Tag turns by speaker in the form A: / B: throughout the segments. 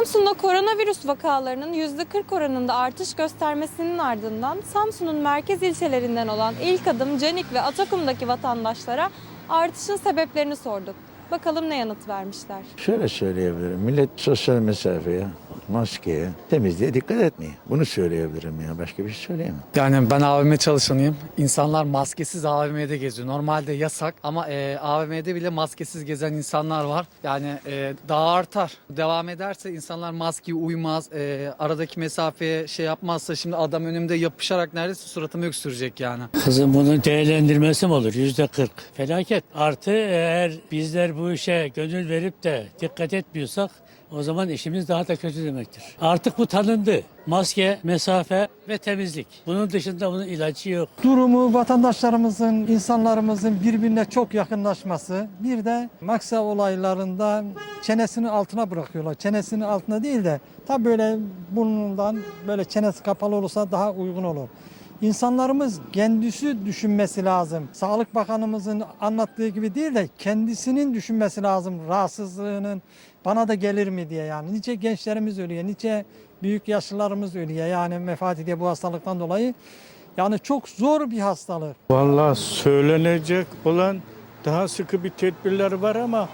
A: Samsun'da koronavirüs vakalarının %40 oranında artış göstermesinin ardından Samsun'un merkez ilçelerinden olan İlk Adım, Canik ve Atakum'daki vatandaşlara artışın sebeplerini sorduk. Bakalım ne yanıt vermişler.
B: Şöyle söyleyebilirim. Millet sosyal mesafeye, maskeye, temizliğe dikkat etmiyor. Bunu söyleyebilirim ya. Başka bir şey söyleyemem.
C: Yani ben AVM çalışanıyım. İnsanlar maskesiz AVM'de geziyor. Normalde yasak ama e, AVM'de bile maskesiz gezen insanlar var. Yani e, daha artar. Devam ederse insanlar maskeye uymaz. e, aradaki mesafeye şey yapmazsa şimdi adam önümde yapışarak neredeyse suratımı öksürecek yani.
D: Kızım bunun değerlendirmesi mi olur? Yüzde kırk. Felaket. Artı eğer bizler bu işe gönül verip de dikkat etmiyorsak o zaman işimiz daha da kötü demektir. Artık bu tanındı. Maske, mesafe ve temizlik. Bunun dışında bunun ilacı yok.
E: durumu vatandaşlarımızın, insanlarımızın birbirine çok yakınlaşması. Bir de maksa olaylarında çenesini altına bırakıyorlar. Çenesini altına değil de tabi böyle burnundan böyle çenesi kapalı olursa daha uygun olur. İnsanlarımız kendisi düşünmesi lazım. Sağlık Bakanımızın anlattığı gibi değil de kendisinin düşünmesi lazım rahatsızlığının bana da gelir mi diye yani. Nice gençlerimiz ölüyor, nice büyük yaşlılarımız ölüyor yani vefat ediyor bu hastalıktan dolayı. Yani çok zor bir hastalık.
F: Vallahi söylenecek olan daha sıkı bir tedbirler var ama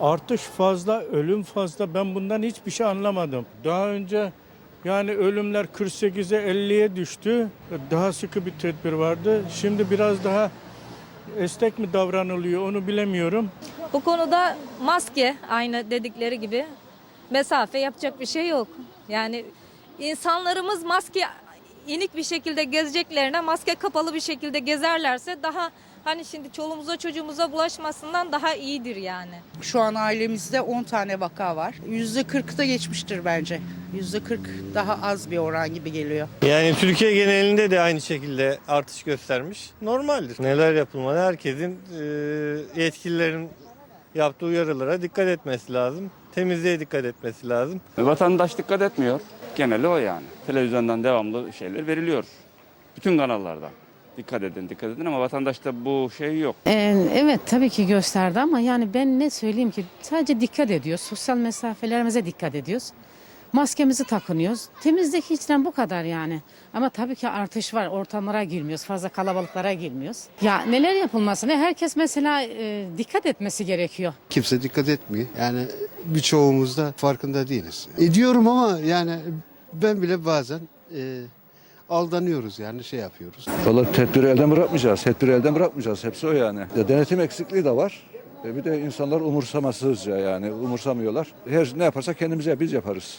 F: artış fazla, ölüm fazla. Ben bundan hiçbir şey anlamadım. Daha önce yani ölümler 48'e 50'ye düştü. Daha sıkı bir tedbir vardı. Şimdi biraz daha esnek mi davranılıyor onu bilemiyorum.
G: Bu konuda maske aynı dedikleri gibi mesafe yapacak bir şey yok. Yani insanlarımız maske inik bir şekilde gezeceklerine maske kapalı bir şekilde gezerlerse daha hani şimdi çoluğumuza çocuğumuza bulaşmasından daha iyidir yani.
H: Şu an ailemizde 10 tane vaka var. %40'da geçmiştir bence. %40 daha az bir oran gibi geliyor.
I: Yani Türkiye genelinde de aynı şekilde artış göstermiş. Normaldir. Neler yapılmalı? Herkesin e, yetkililerin yaptığı uyarılara dikkat etmesi lazım. Temizliğe dikkat etmesi lazım.
J: Vatandaş dikkat etmiyor. Geneli o yani. Televizyondan devamlı şeyler veriliyor. Bütün kanallarda. Dikkat edin, dikkat edin ama vatandaşta bu şey yok.
K: Ee, evet tabii ki gösterdi ama yani ben ne söyleyeyim ki sadece dikkat ediyoruz. Sosyal mesafelerimize dikkat ediyoruz. Maskemizi takınıyoruz. Temizlik hiçten bu kadar yani. Ama tabii ki artış var. Ortamlara girmiyoruz. Fazla kalabalıklara girmiyoruz. Ya neler yapılması ne? Herkes mesela e, dikkat etmesi gerekiyor.
L: Kimse dikkat etmiyor. Yani birçoğumuz da farkında değiliz. Ediyorum ama yani ben bile bazen e, aldanıyoruz yani şey yapıyoruz.
B: Valla tedbiri elden bırakmayacağız. Tedbiri elden bırakmayacağız. Hepsi o yani. Ya denetim eksikliği de var. E bir de insanlar umursamasızca yani umursamıyorlar. Her ne yaparsak kendimize biz yaparız.